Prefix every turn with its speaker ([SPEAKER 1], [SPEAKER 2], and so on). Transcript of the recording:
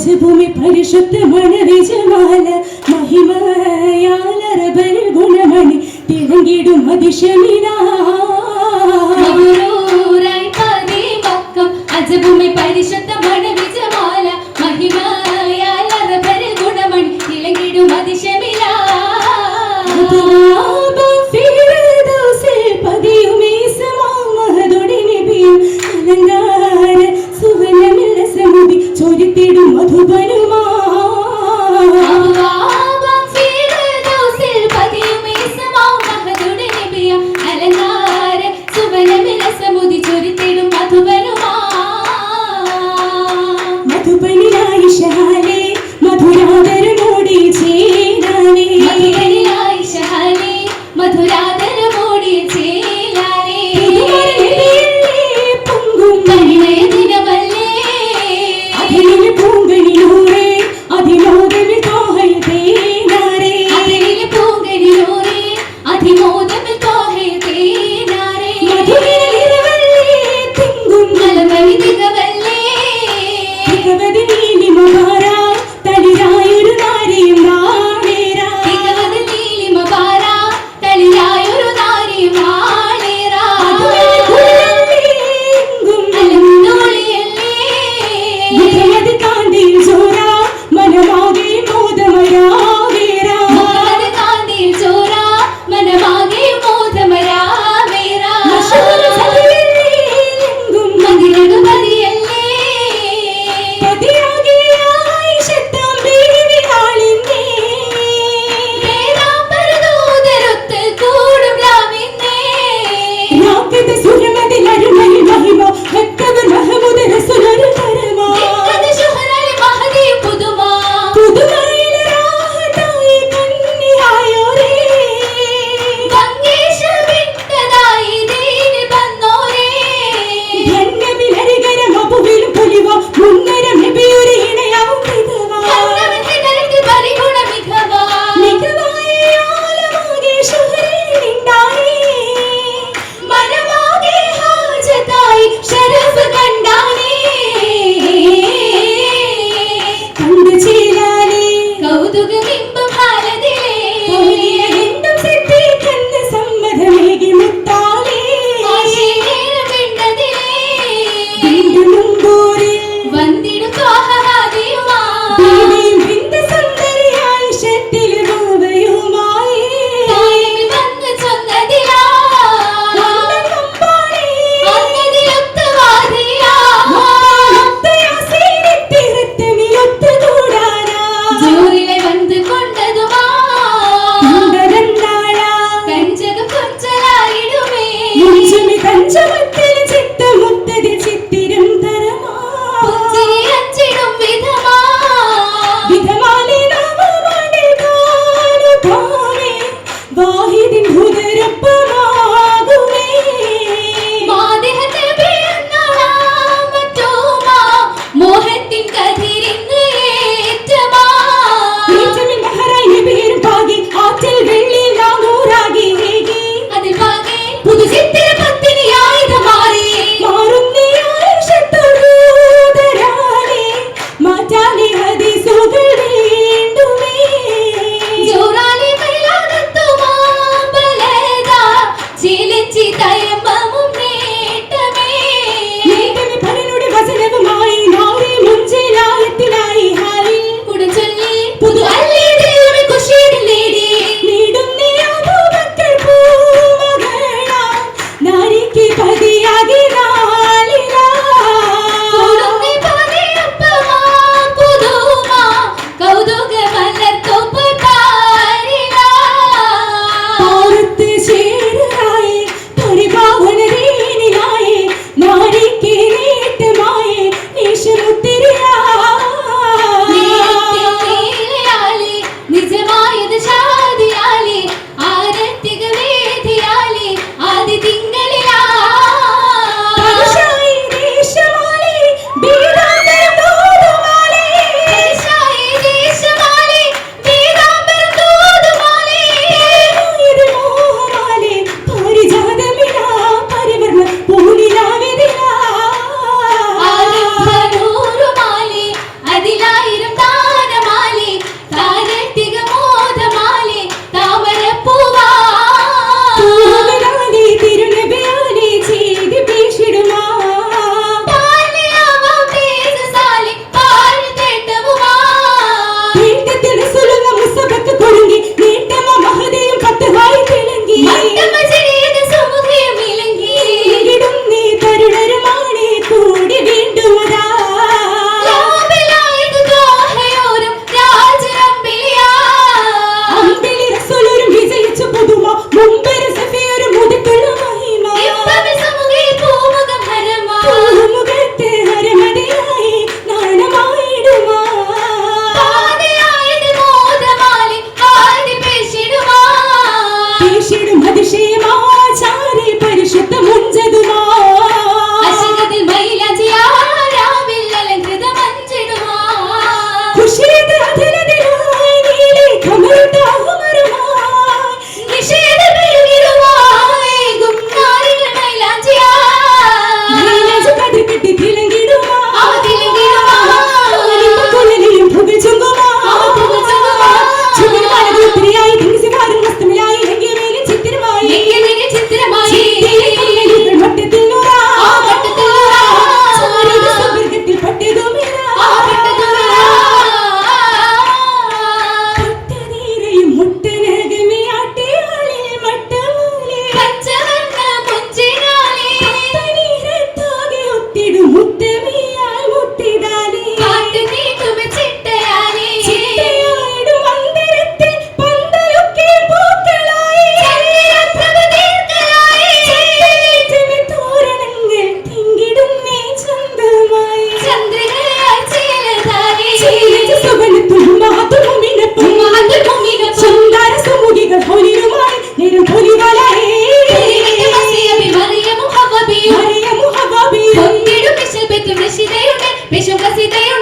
[SPEAKER 1] അജഭൂമി പരിശുദ്ധമാണ് വിജമാല മഹിമയാലറബരിൽ ഗുണമണി തിരങ്കിടും അതിശമിനാ. രക്ഷിതയുണ്ട്, വിശുഭസിതയുണ്ട്.